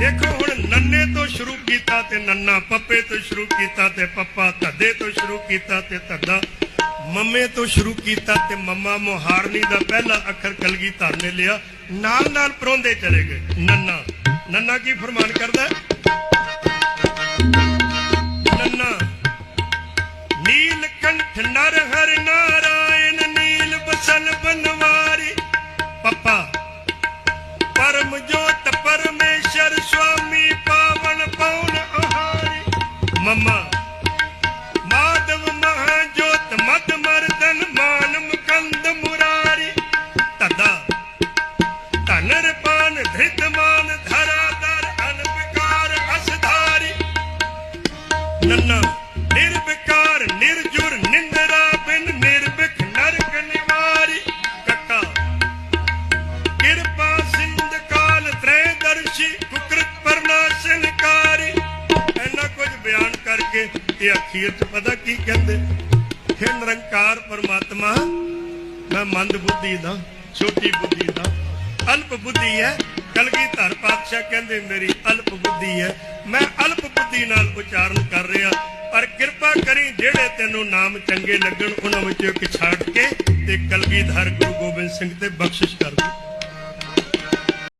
ਦੇਖੋ ਹੁਣ ਨੰਨੇ ਤੋਂ ਸ਼ੁਰੂ ਕੀਤਾ ਤੇ ਨੰਨਾ ਪੱਪੇ ਤੋਂ ਸ਼ੁਰੂ ਕੀਤਾ ਤੇ ਪੱਪਾ ਧੱਦੇ ਤੋਂ ਸ਼ੁਰੂ ਕੀਤਾ ਤੇ ਧੱਦਾ। ਮੰਮੇ ਤੋਂ ਸ਼ੁਰੂ ਕੀਤਾ ਤੇ ਮੰਮਾ ਮੁਹਾਰਨੀ ਦਾ ਪਹਿਲਾ ਅੱਖਰ ਕਲਗੀ ਧਰ ਨੇ ਲਿਆ। ਨਾਲ ਨਾਲ ਪਰੋਂਦੇ ਚਲੇ ਗਏ। ਨੰਨਾ ਨੰਨਾ ਕੀ ਫਰਮਾਨ ਕਰਦਾ? ਨੰਨਾ, ਨੀਲ ਕੰਠ ਨਰ ਹਰ ਨਾਰਾਇਣ, ਨੀਲ ਬਸਲ ਬਨਵਾਰੀ। ਪੱਪਾ, ਪਰਮ ਜੋ ਸੁਆਮੀ ਪਾਵਨ ਪਉਨ ਆਹਾਰੀ ਮਮਾ ਮਾਧਵ ਮਹਾ ਜੋਤ ਮਦ ਮਰਦਨ ਮਾਨ ਮੁਕੰਦ ਮੁਰਾਰੀ ਤਦਾ ਧਨਰ ਪਾਨ ਧ੍ਰਿਤ ਮਾਨ ਧਰਾ ਦਰ ਅਨਪਕਾਰ ਅਸਧਾਰੀ ਨੰਨਾ ਨਿਰਵਿਕਾਰ ਨਿਰਜੁਰ ਕਰਕੇ ਇਹ ਅਖੀਰ ਚ ਪਤਾ ਕੀ ਕਹਿੰਦੇ? ਹੈ ਨਿਰੰਕਾਰ ਪਰਮਾਤਮਾ, ਮੈਂ ਮੰਦ ਬੁੱਧੀ ਦਾ, ਛੋਟੀ ਬੁੱਧੀ ਦਾ, ਅਲਪ ਬੁੱਧੀ ਹੈ। ਕਲਗੀਧਰ ਪਾਤਸ਼ਾਹ ਕਹਿੰਦੇ, ਮੇਰੀ ਅਲਪ ਬੁੱਧੀ ਹੈ। ਮੈਂ ਅਲਪ ਬੁੱਧੀ ਨਾਲ ਉਚਾਰਨ ਕਰ ਰਿਹਾ, ਪਰ ਕਿਰਪਾ ਕਰੀ ਜਿਹੜੇ ਤੈਨੂੰ ਨਾਮ ਚੰਗੇ ਲੱਗਣ, ਉਹਨਾਂ ਵਿੱਚੋਂ ਇੱਕ ਛੱਡ ਕੇ ਤੇ ਕਲਗੀਧਰ ਗੁਰੂ ਗੋਬਿੰਦ ਸਿੰਘ ਤੇ ਬਖਸ਼ਿਸ਼ ਕਰ ਦੇ।